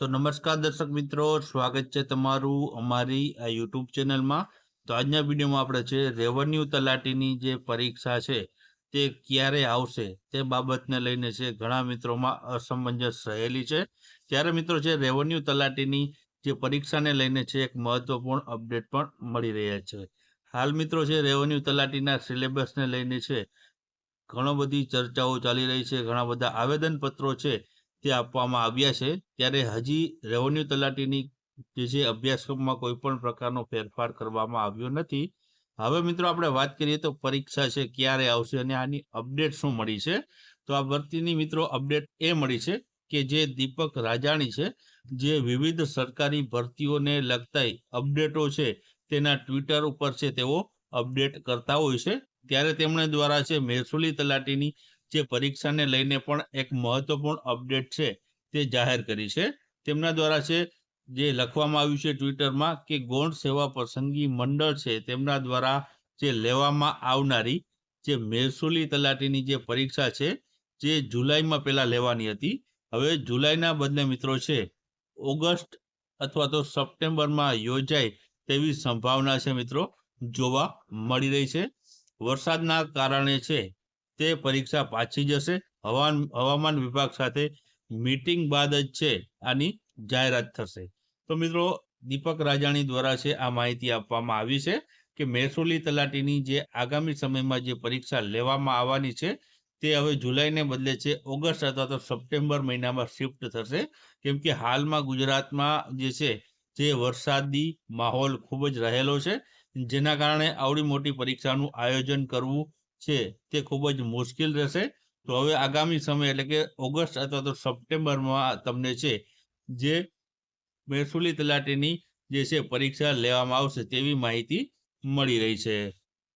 તો નમસ્કાર દર્શક મિત્રો, સ્વાગત છે તમારું અમારી આ યુટ્યુબ ચેનલમાં. તો આજના વિડીયોમાં આપણે છે રેવન્યુ તલાટીની જે પરીક્ષા છે, તે ક્યારે આવશે, તે બાબતને લઈને છે ઘણા મિત્રોમાં અસમંજસ રહેલી છે. ત્યારે મિત્રો છે રેવન્યુ તલાટીની જે પરીક્ષાને લઈને છે એક મહત્વપૂર્ણ અપડેટ પણ મળી રહ્યા છે. હાલ મિત્રો છે રેવન્યુ તલાટીના સિલેબસને લઈને છે, ઘણો બધી ચર્ચાઓ ચાલી રહી છે, ઘણા બધા આવેદનપત્રો છે તે આપવામાં આવ્યા છે. ત્યારે હજી રેવન્યુ તલાટીની જે અભ્યાસક્રમમાં કોઈ પણ પ્રકારનો ફેરફાર કરવામાં આવ્યો નથી. હવે મિત્રો આપણે વાત કરીએ તો પરીક્ષા છે, ક્યારે આવશે અને આની અપડેટ શું મળી છે? તો આ ભરતીની મિત્રો અપડેટ એ મળી છે કે જે દીપક રાજાણી છે, જે વિવિધ સરકારી ભરતીઓને લગતા અપડેટો છે, તેના ટ્વિટર ઉપર છે તેઓ અપડેટ કરતા હોય છે. ત્યારે તેમણે દ્વારા છે મહેસૂલી તલાટીની જે પરીક્ષાને લઈને પણ એક મહત્વપૂર્ણ અપડેટ છે તે જાહેર કરી છે. તેમના દ્વારા છે જે લખવામાં આવ્યું છે ટ્વિટરમાં કે ગૌણ સેવા પસંદગી મંડળ છે તેમના દ્વારા જે લેવામાં આવનારી જે મહેસૂલી તલાટીની જે પરીક્ષા છે જે જુલાઈમાં પહેલાં લેવાની હતી. હવે જુલાઈના બદલે મિત્રો છે ઓગસ્ટ અથવા તો સપ્ટેમ્બરમાં યોજાય તેવી સંભાવના છે મિત્રો જોવા મળી રહી છે. વરસાદના કારણે છે તે પરીક્ષા પાછી જશે. હવાન, હવામાન વિભાગ સાથે મીટિંગ બાદ જ છે આની જાહેરાત થશે. તો મિત્રો, દીપક રાજાણી દ્વારા છે આ માહિતી આપવામાં આવી છે કે મહેસૂલી તલાટીની જે આગામી સમયમાં જે પરીક્ષા લેવામાં આવવાની છે, તે હવે જુલાઈને બદલે છે ઓગસ્ટ અથવા તો સપ્ટેમ્બર મહિનામાં શિફ્ટ થશે. કેમ કે હાલમાં ગુજરાતમાં જે છે, જે વરસાદી માહોલ ખૂબ જ રહેલો છે. જેના કારણે આવડી મોટી પરીક્ષાનું આયોજન કરવું છે તે ખૂબ જ મુશ્કેલ રહેશે. તો હવે આગામી સમય એટલે કે ઓગસ્ટ અથવા તો સપ્ટેમ્બરમાં તમને છે જે મહેસૂલી તલાટીની જે છે પરીક્ષા લેવામાં આવશે તેવી માહિતી મળી રહી છે.